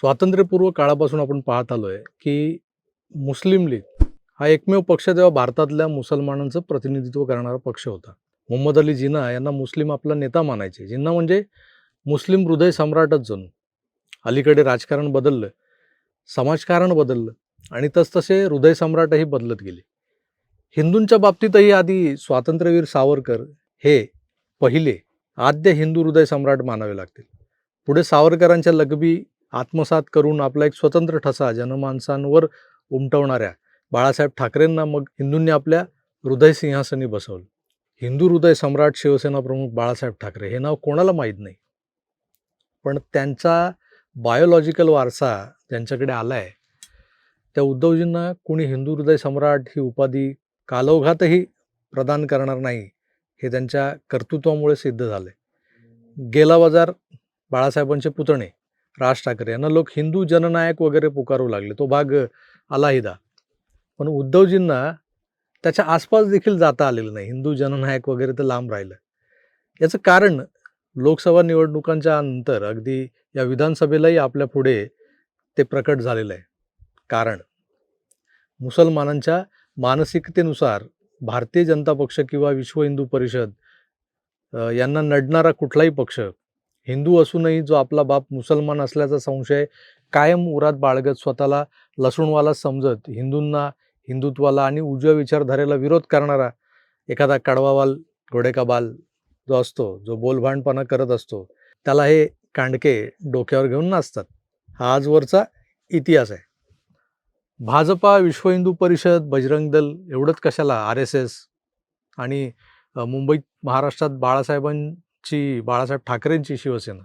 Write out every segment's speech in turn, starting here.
स्वातंत्र्यपूर्व काळापासून आपण पाहत आलोय की मुस्लिम लीग हा एकमेव पक्ष तेव्हा भारतातल्या मुसलमानांचं प्रतिनिधित्व करणारा पक्ष होता. मोहम्मद अली जिना यांना मुस्लिम आपला नेता मानायचे. जिन्ना म्हणजे मुस्लिम हृदय सम्राटच जणू. अलीकडे राजकारण बदललं समाजकारण बदललं आणि तसतसे हृदय सम्राटही बदलत गेले. हिंदूंच्या बाबतीतही आधी स्वातंत्र्यवीर सावरकर हे पहिले आद्य हिंदू हृदय सम्राट मानावे लागतील. पुढे सावरकरांच्या लगबी आत्मसात करून आपला एक स्वतंत्र ठसा जनमानसांवर उमटवणाऱ्या बाळासाहेब ठाकरेंना मग हिंदूंनी आपल्या हृदय सिंहासनी बसवलं. हिंदू हृदय सम्राट शिवसेना प्रमुख बाळासाहेब ठाकरे हे नाव कोणाला माहीत नाही. पण त्यांचा बायोलॉजिकल वारसा ज्यांच्याकडे आला आहे त्या उद्धवजींना कुणी हिंदू हृदय सम्राट ही उपाधी कालवघातही प्रदान करणार नाही हे त्यांच्या कर्तृत्वामुळे सिद्ध झाले गेला बाजार बाळासाहेबांचे पुतणे राज ठाकरे यांना लोक हिंदू जननायक वगैरे पुकारू लागले. तो भाग अलाहिदा. पण उद्धवजींना त्याच्या आसपास देखील जाता आलेलं नाही. हिंदू जननायक वगैरे तर लांब राहिलं. याचं कारण लोकसभा निवडणुकांच्या नंतर अगदी या विधानसभेलाही आपल्या पुढे ते प्रकट झालेलं आहे. कारण मुसलमानांच्या मानसिकतेनुसार भारतीय जनता पक्ष किंवा विश्व हिंदू परिषद यांना नडणारा कुठलाही पक्ष हिंदू असूनही जो आपला बाप मुसलमान असल्याचा संशय कायम उरात बाळगत स्वतःला लसूणवाला समजत हिंदूंना हिंदुत्वाला आणि उजव्या विचारधारेला विरोध करणारा एखादा कडवावाल घोडेकाबाल जो असतो जो बोलभांडपणा करत असतो त्याला हे कांडके डोक्यावर घेऊन नाचतात. हा आजवरचा इतिहास आहे. भाजपा विश्व हिंदू परिषद बजरंग दल एवढंच कशाला? आर एस एस आणि मुंबईत महाराष्ट्रात बाळासाहेबां ची बाळासाहेब ठाकरेंची शिवसेना.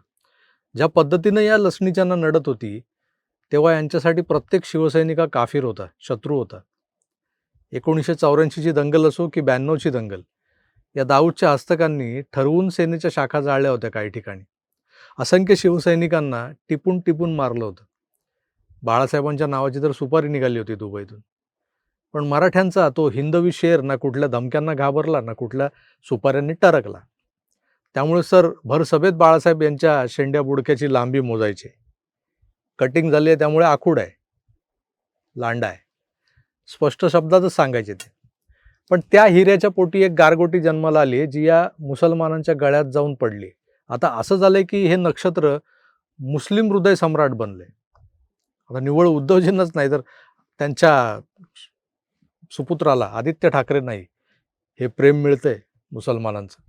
ज्या पद्धतीनं या लसणीच्यांना नडत होती तेव्हा यांच्यासाठी प्रत्येक शिवसैनिका काफीर होता शत्रू होता. एकोणीसशे चौऱ्याऐंशीची दंगल असो की ब्याण्णवची दंगल या दाऊदच्या हस्तकांनी ठरवून सेनेच्या शाखा जाळल्या होत्या काही ठिकाणी. असंख्य शिवसैनिकांना टिपून टिपून मारलं होतं. बाळासाहेबांच्या नावाची तर सुपारी निघाली होती दुबईतून. पण मराठ्यांचा तो हिंदवी शेर ना कुठल्या धमक्यांना घाबरला ना कुठल्या सुपाऱ्यांनी टरकला. त्यामुळे सर भर सभेत बाळासाहेब यांच्या शेंड्या बुडक्याची लांबी मोजायचे. कटिंग झाली आहे त्यामुळे आखूड आहे. लांडा आहे. स्पष्ट शब्दातच सांगायचे ते. पण त्या हिऱ्याच्या पोटी एक गारगोटी जन्माला आली आहे, जी या मुसलमानांच्या गळ्यात जाऊन पडली. आता असं झालंय की हे नक्षत्र मुस्लिम हृदय सम्राट बनले. आता निव्वळ उद्धवजींनाच नाही तर त्यांच्या सुपुत्राला आदित्य ठाकरे नाही हे प्रेम मिळतंय मुसलमानांचं.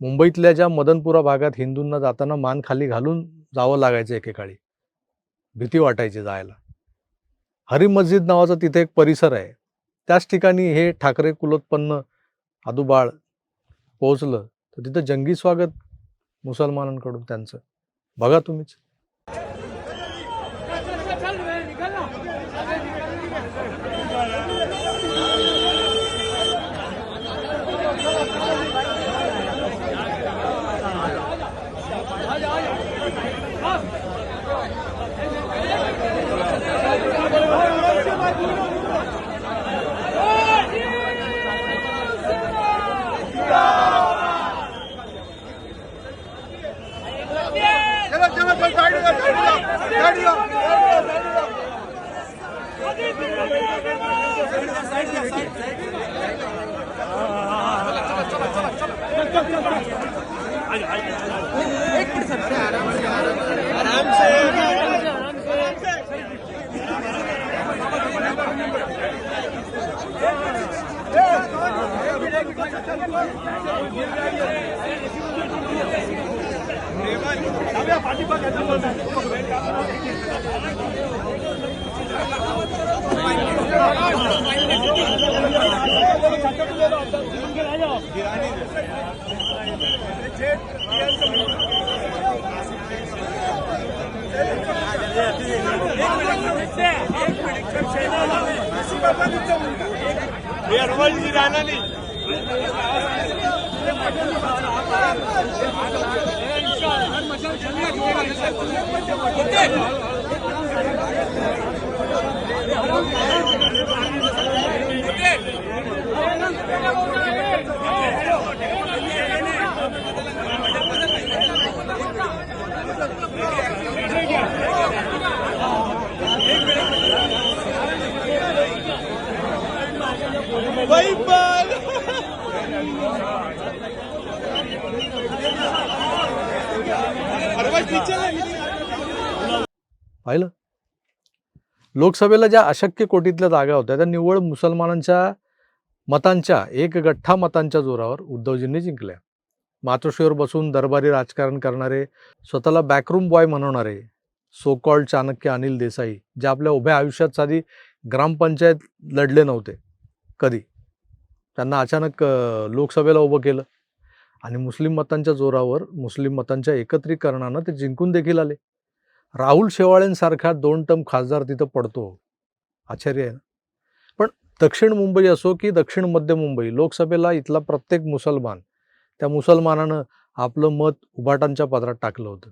मुंबईतल्या ज्या मदनपुरा भागात हिंदूंना जाताना मान खाली घालून जावं लागायचं एकेकाळी. भीती वाटायची जायला. हरी मस्जिद नावाचा तिथे एक परिसर आहे. त्याच ठिकाणी हे ठाकरे कुलोत्पन्न आदुबाळ पोहोचलं. तर तिथं जंगी स्वागत मुसलमानांकडून त्यांचं. बघा तुम्हीच. you know, गिराना नहीं Thank you. लोकसभेला ज्या अशक्य कोटीतल्या जागा होत्या त्या निव्वळ मुसलमानांच्या मतांच्या एक गठ्ठा मतांच्या जोरावर उद्धवजींनी जिंकल्या. मातोश्रीवर बसून दरबारी राजकारण करणारे स्वतःला बॅकरूम बॉय म्हणवणारे सो कॉल्ड चाणक्य अनिल देसाई जे आपल्या उभ्या आयुष्यात साधी ग्रामपंचायत लढले नव्हते कधी. त्यांना अचानक लोकसभेला उभं केलं आणि मुस्लिम मतांच्या जोरावर मुस्लिम मतांच्या एकत्रीकरणानं ते जिंकून देखील आले. राहुल शेवाळेंसारखा दोन टर्म खासदार तिथं पडतो. आश्चर्य आहे ना? पण दक्षिण मुंबई असो की दक्षिण मध्य मुंबई लोकसभेला इथला प्रत्येक मुसलमान त्या मुसलमानानं आपलं मत उभाटांच्या पदरात टाकलं होतं.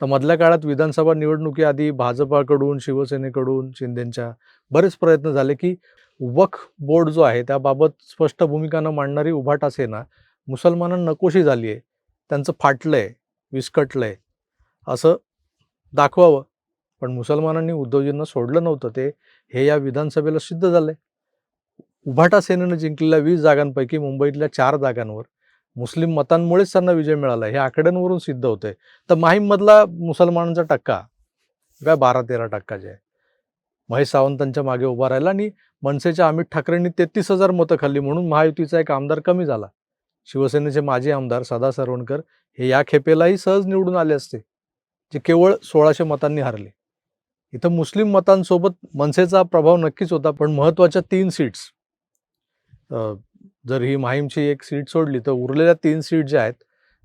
तर मधल्या काळात विधानसभा निवडणुकीआधी भाजपाकडून शिवसेनेकडून शिंदेंच्या बरेच प्रयत्न झाले की वक्फ बोर्ड जो आहे त्याबाबत स्पष्ट भूमिका न मांडणारी उभाटा सेना मुसलमानांना नकोशी झाली आहे त्यांचं फाटलं आहे विस्कटलं आहे असं दाखवावं. पण मुसलमानांनी उद्धवजींना सोडलं नव्हतं ते. हे या विधानसभेला सिद्ध झालंय. उभाटा सेनेनं जिंकलेल्या वीस जागांपैकी मुंबईतल्या चार जागांवर मुस्लिम मतांमुळेच त्यांना विजय मिळाला. हे आकड्यांवरून सिद्ध होतंय. तर माहीममधला मुसलमानांचा टक्का काय? बारा तेरा टक्का जे आहे. महेश सावंतांच्या मागे उभा राहिला आणि मनसेच्या अमित ठाकरेंनी तेहतीस हजार मतं खाल्ली म्हणून महायुतीचा एक आमदार कमी झाला. शिवसेनेचे माजी आमदार सदा सरवणकर हे या खेपेलाही सहज निवडून आले असते. जे केवळ सोळाशे मतांनी हरले. इथं मुस्लिम मतांसोबत मनसेचा प्रभाव नक्कीच होता पण महत्त्वाच्या तीन सीट्स जर ही माहीमची एक सीट सोडली तर उरलेल्या तीन सीट ज्या आहेत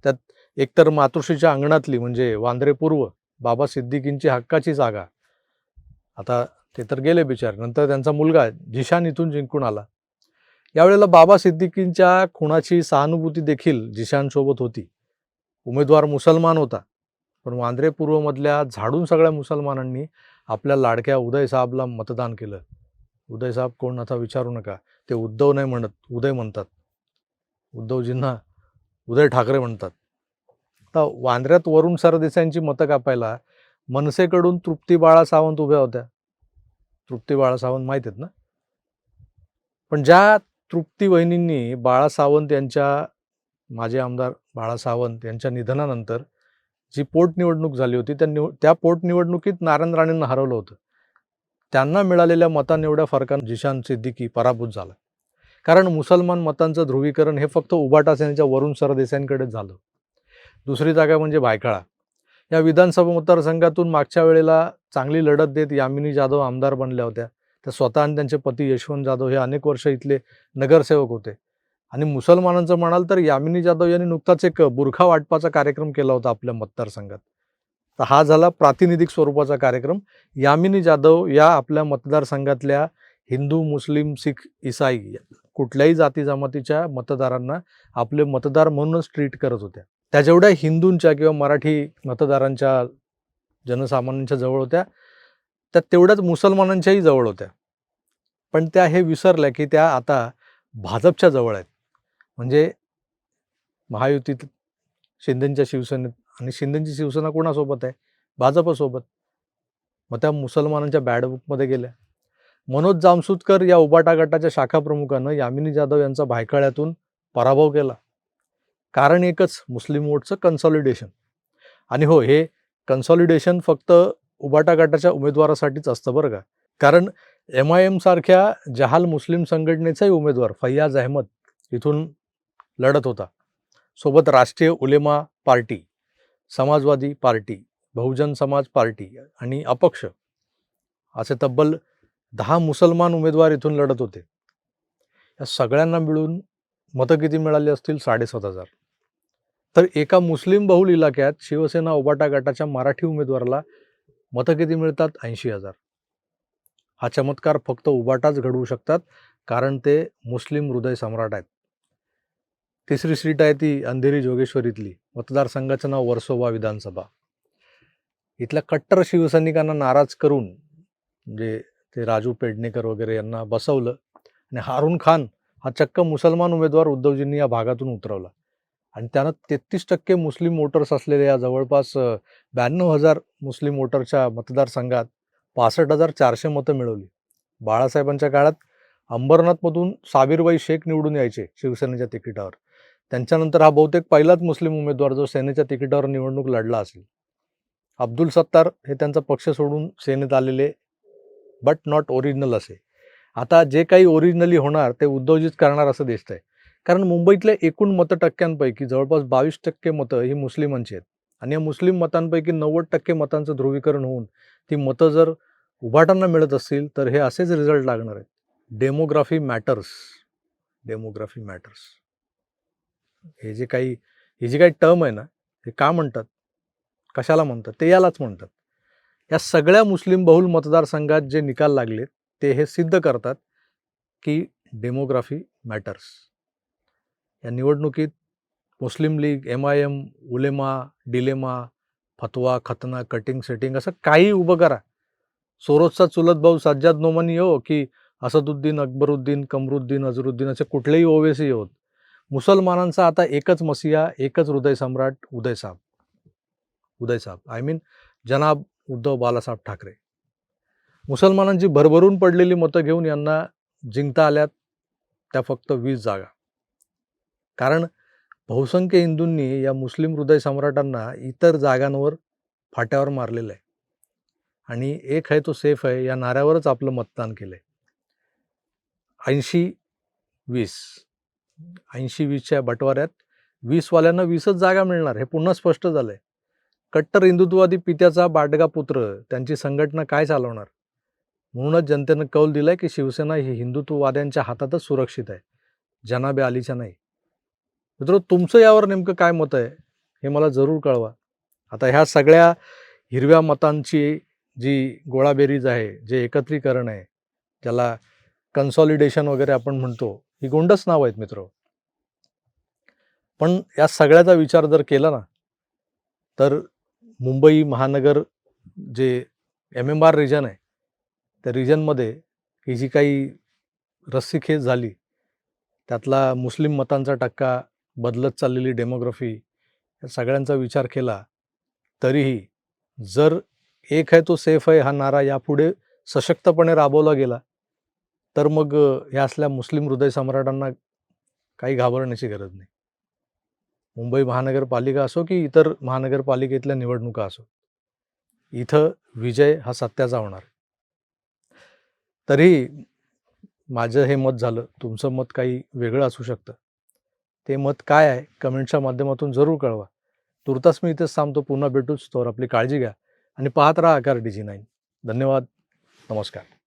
त्यात एकतर मातोश्रीच्या अंगणातली म्हणजे वांद्रे पूर्व बाबा सिद्दीकींची हक्काची जागा. आता ते तर गेले बिचार नंतर त्यांचा मुलगा जिशान इथून जिंकून आला. यावेळेला बाबा सिद्दीकींच्या खुणाची सहानुभूती देखील जिशानसोबत होती. उमेदवार मुसलमान होता. पण वांद्रे पूर्वमधल्या झाडून सगळ्या मुसलमानांनी आपल्या लाडक्या उदय साहेबला मतदान केलं. उदय साहेब कोण आता विचारू नका. ते उद्धव नाही म्हणत उदय म्हणतात. उद्धवजींना उदय ठाकरे म्हणतात. आता वांद्र्यात वरुण सरदेसाईंची मतं कापायला मनसेकडून तृप्ती बाळा सावंत उभ्या होत्या. तृप्ती बाळा सावंत माहीत आहेत ना? पण ज्या तृप्ती वहिनींनी बाळा सावंत यांच्या माजी आमदार बाळा सावंत यांच्या निधनानंतर जी पोटनिवडणूक झाली होती त्या निव त्या पोटनिवडणुकीत नारायण राणेंना हरवलं होतं. त्यांना मिळालेल्या मतांनी एवढ्या फरकानं जिशान सिद्दीकी पराभूत झाला. कारण मुसलमान मतांचं ध्रुवीकरण हे फक्त उबाटा सेनेच्या वरुण सरदेसाईंकडेच झालं. दुसरी जागा म्हणजे भायखळा. या विधानसभा मतदारसंघातून मागच्या वेळेला चांगली लढत देत यामिनी जाधव आमदार बनल्या होत्या. त्या स्वतः आणि त्यांचे पती यशवंत जाधव हे अनेक वर्ष इथले नगरसेवक होते. आणि मुसलमानांचं म्हणाल तर यामिनी जाधव यांनी नुकताच एक बुरखा वाटपाचा कार्यक्रम केला होता आपल्या मतदारसंघात तर हा झाला प्रातिनिधिक स्वरूपाचा कार्यक्रम. यामिनी जाधव या आपल्या मतदारसंघातल्या हिंदू मुस्लिम शीख इसाई कुठल्याही जाती जमातीच्या मतदारांना आपले मतदार म्हणूनच ट्रीट करत होत्या. त्या जेवढ्या हिंदूंच्या किंवा मराठी मतदारांच्या जनसामान्यांच्या जवळ होत्या त्या तेवढ्याच मुसलमानांच्याही जवळ होत्या. पण त्या हे विसरल्या की त्या आता भाजपच्या जवळ आहेत. म्हणजे महायुतीत शिंदेच्या शिवसेनेत आणि शिंदेची शिवसेना कोणासोबत आहे? भाजपसोबत मग त्या मुसलमानांच्या बॅडबुकमध्ये गेल्या. मनोज जामसूतकर या उबाटा गटाच्या शाखा प्रमुखानं यामिनी जाधव यांचा भायखळ्यातून पराभव केला. कारण एकच मुस्लिम वोटचं कन्सॉलिडेशन आणि हो हे कन्सॉलिडेशन फक्त उबाटा गटाच्या उमेदवारासाठीच असतं बरं का. कारण एम आय एमसारख्या जहाल मुस्लिम संघटनेचाही उमेदवार फैयाज अहमद इथून लढत होता. सोबत Rashtriya Ulema party Samajwadi party Bahujan Samaj party आणि अपक्ष असे तब्बल दहा मुसलमान उमेदवार इथून लढत होते. या सगळ्यांना मिळून मतं किती मिळाली असतील? साडेसात हजार. तर एका मुस्लिम बहुल इलाक्यात शिवसेना उबाटा गटाच्या मराठी उमेदवाराला मतं किती मिळतात? ऐंशी हजार. हा चमत्कार फक्त उबाटाच घडवू शकतात कारण ते मुस्लिम हृदय सम्राट आहेत. तिसरी सीट आहे ती अंधेरी जोगेश्वरीतली. मतदारसंघाचं नाव वर्सोवा विधानसभा. इथल्या कट्टर शिवसैनिकांना नाराज करून म्हणजे ते राजू पेडणेकर वगैरे यांना बसवलं आणि हारून खान हा चक्क मुसलमान उमेदवार उद्धवजींनी या भागातून उतरवला. आणि त्यानं तेहतीस टक्के मुस्लिम वोटर्स असलेल्या या जवळपास ब्याण्णव हजार मुस्लिम वोटरच्या मतदारसंघात पासष्ट हजार चारशे मतं मिळवली. बाळासाहेबांच्या काळात अंबरनाथमधून साबीरबाई शेख निवडून यायचे शिवसेनेच्या तिकिटावर. त्यांच्यानंतर हा बहुतेक पहिलाच मुस्लिम उमेदवार जो सेनेच्या तिकिटावर निवडणूक लढला असेल. अब्दुल सत्तार हे त्यांचा पक्ष सोडून सेनेत आलेले बट नॉट ओरिजिनल असे. आता जे काही ओरिजिनली होणार ते उद्योजित करणार असं दिसतंय. कारण मुंबईतल्या एकूण मतटक्क्यांपैकी जवळपास बावीस टक्के मतं ही मुस्लिमांची आहेत. आणि या मुस्लिम मतांपैकी नव्वद टक्के मतांचं ध्रुवीकरण होऊन ती मतं जर उभाटांना मिळत असतील तर हे असेच रिझल्ट लागणार आहेत. डेमोग्राफी मॅटर्स डेमोग्राफी मॅटर्स हे जे काही ही जी काही टर्म आहे ना हे का म्हणतात? कशाला म्हणतात? ते यालाच म्हणतात. या सगळ्या मुस्लिम बहुल मतदारसंघात जे निकाल लागले ते हे सिद्ध करतात की डेमोग्राफी मॅटर्स या निवडणुकीत Muslim League M I M Ulema dilemma फतवा खतना कटिंग सेटिंग असं काही उभं करा. सोरोजचा चुलत भाऊ सज्जाद नोमानी हो की असदुद्दीन अकबरुद्दीन कमरुद्दीन अझरुद्दीन असे कुठलेही ओवेसी होत. मुसलमानांचा आता एकच मसिया एकच हृदय सम्राट उदय साहेब उदय साहेब आय मीन जनाब उद्धव बालासाहेब ठाकरे. मुसलमानांची भरभरून पडलेली मतं घेऊन यांना जिंकता आल्यात त्या फक्त वीस जागा. कारण बहुसंख्य हिंदूंनी या मुस्लिम हृदय सम्राटांना इतर जागांवर फाट्यावर मारलेलं आहे. आणि एक आहे तो सेफ आहे या नाऱ्यावरच आपलं मतदान केलं आहे ऐंशी वीस. ऐंशी वीसच्या बटवाऱ्यात वीसवाल्यांना वीसच जागा मिळणार हे पुन्हा स्पष्ट झालंय. कट्टर हिंदुत्ववादी पित्याचा बाडगा पुत्र त्यांची संघटना काय चालवणार? म्हणूनच जनतेनं कौल दिलाय की शिवसेना ही हिंदुत्ववाद्यांच्या हातातच सुरक्षित आहे. जनाबे आलीच्या नाही. मित्र तुमचं यावर नेमकं काय मत आहे हे मला जरूर कळवा. आता ह्या सगळ्या हिरव्या मतांची जी गोळाबेरीज आहे जे एकत्रीकरण आहे ज्याला कन्सॉलिडेशन वगैरे आपण म्हणतो ही गोंडस नाव आहेत मित्र. पण या सगळ्याचा विचार जर केला ना तर मुंबई महानगर जे एम एम आर रिजन आहे त्या रिजनमध्ये ही जी काही रस्सीखेच झाली त्यातला मुस्लिम मतांचा टक्का बदलत चाललेली डेमोग्राफी या सगळ्यांचा विचार केला तरीही जर एक आहे तो सेफ आहे हा नारा यापुढे सशक्तपणे राबवला गेला तर मग अ, ह्या असल्या मुस्लिम हृदय सम्राटांना काही घाबरण्याची गरज नाही. मुंबई महानगरपालिका असो की इतर महानगरपालिकेतल्या निवडणुका असो इथं विजय हा सत्याचा होणार. तरी माझं हे मत झालं तुमचं मत काही वेगळं असू शकतं. ते मत काय आहे कमेंटच्या माध्यमातून जरूर कळवा. तुर्तास मी इथेच थांबतो पुन्हा भेटूच तर आपली काळजी घ्या आणि पाहत राहा आकार डी जी नाईन. धन्यवाद नमस्कार.